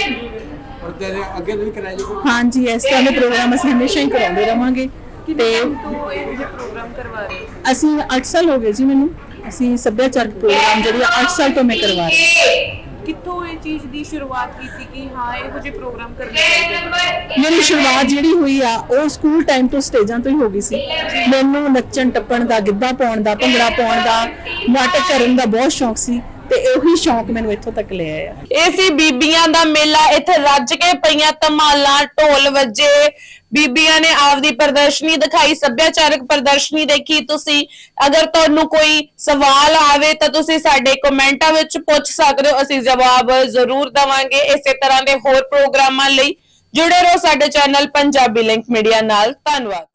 ਅੱਗੇ ਵੀ ਕਰਾਇਆ ਹਾਂਜੀ ਇਸ ਤਰ੍ਹਾਂ ਦੇ ਪ੍ਰੋਗਰਾਮ ਅਸੀਂ ਹਮੇਸ਼ਾ ਹੀ ਕਰਾਉਂਦੇ ਰਵਾਂਗੇ। ਤੇ ਅਸੀਂ 8 ਸਾਲ ਹੋ ਗਏ ਜੀ ਮੈਨੂੰ। ਅਸੀਂ ਸੱਭਿਆਚਾਰਕ ਪ੍ਰੋਗਰਾਮ ਜਿਹੜੇ 8 ਸਾਲ ਤੋਂ ਮੈਂ ਕਰਵਾ ਰਹੀ ਹਾਂ। ਕਿੱਥੋਂ ਇਹ ਚੀਜ਼ ਦੀ ਸ਼ੁਰੂਆਤ ਕੀਤੀ ਕਿ ਹਾਂ ਇਹੋ ਜਿਹੇ ਪ੍ਰੋਗਰਾਮ ਕਰਨੇ ਚਾਹੀਦੇ ਮੇਰੀ ਸ਼ੁਰੂਆਤ ਜਿਹੜੀ ਹੋਈ ਆ ਉਹ ਸਕੂਲ ਟਾਈਮ ਤੋਂ ਸਟੇਜਾਂ ਤੋਂ ਹੀ ਹੋ ਗਈ ਸੀ। ਮੈਨੂੰ ਨੱਚਣ ਟੱਪਣ ਦਾ ਗਿੱਧਾ ਪਾਉਣ ਦਾ ਭੰਗੜਾ ਪਾਉਣ ਦਾ ਨਾਟਕ ਕਰਨ ਦਾ ਬਹੁਤ ਸ਼ੌਂਕ ਸੀ। ਤੇ ਉਹੀ ਸ਼ੌਂਕ ਮੈਨੂੰ ਇੱਥੋਂ ਤੱਕ ਲੈ ਆਇਆ ਇਹ ਸੀ ਬੀਬੀਆਂ ਦਾ ਮੇਲਾ, ਇੱਥੇ ਰੱਜ ਕੇ ਪਈਆਂ ਧਮਾਲਾਂ, ਢੋਲ ਵੱਜੇ। ਬੀਬੀਆਂ ਨੇ ਆਪਦੀ ਪ੍ਰਦਰਸ਼ਨੀ ਦਿਖਾਈ, ਸੱਭਿਆਚਾਰਕ ਪ੍ਰਦਰਸ਼ਨੀ ਦੇਖੀ। ਤੁਸੀਂ ਅਗਰ ਤੁਹਾਨੂੰ ਕੋਈ ਸਵਾਲ ਆਵੇ ਤਾਂ ਤੁਸੀਂ ਸਾਡੇ ਕਮੈਂਟਾਂ ਵਿੱਚ ਪੁੱਛ ਸਕਦੇ ਹੋ। ਅਸੀਂ ਜਵਾਬ ਜ਼ਰੂਰ ਦਵਾਂਗੇ ਇਸੇ ਤਰ੍ਹਾਂ ਦੇ ਹੋਰ ਪ੍ਰੋਗਰਾਮਾਂ ਲਈ। ਜੁੜੇ ਰਹੋ ਸਾਡੇ ਚੈਨਲ ਪੰਜਾਬੀ ਲਿੰਕ ਮੀਡੀਆ ਨਾਲ। ਧੰਨਵਾਦ।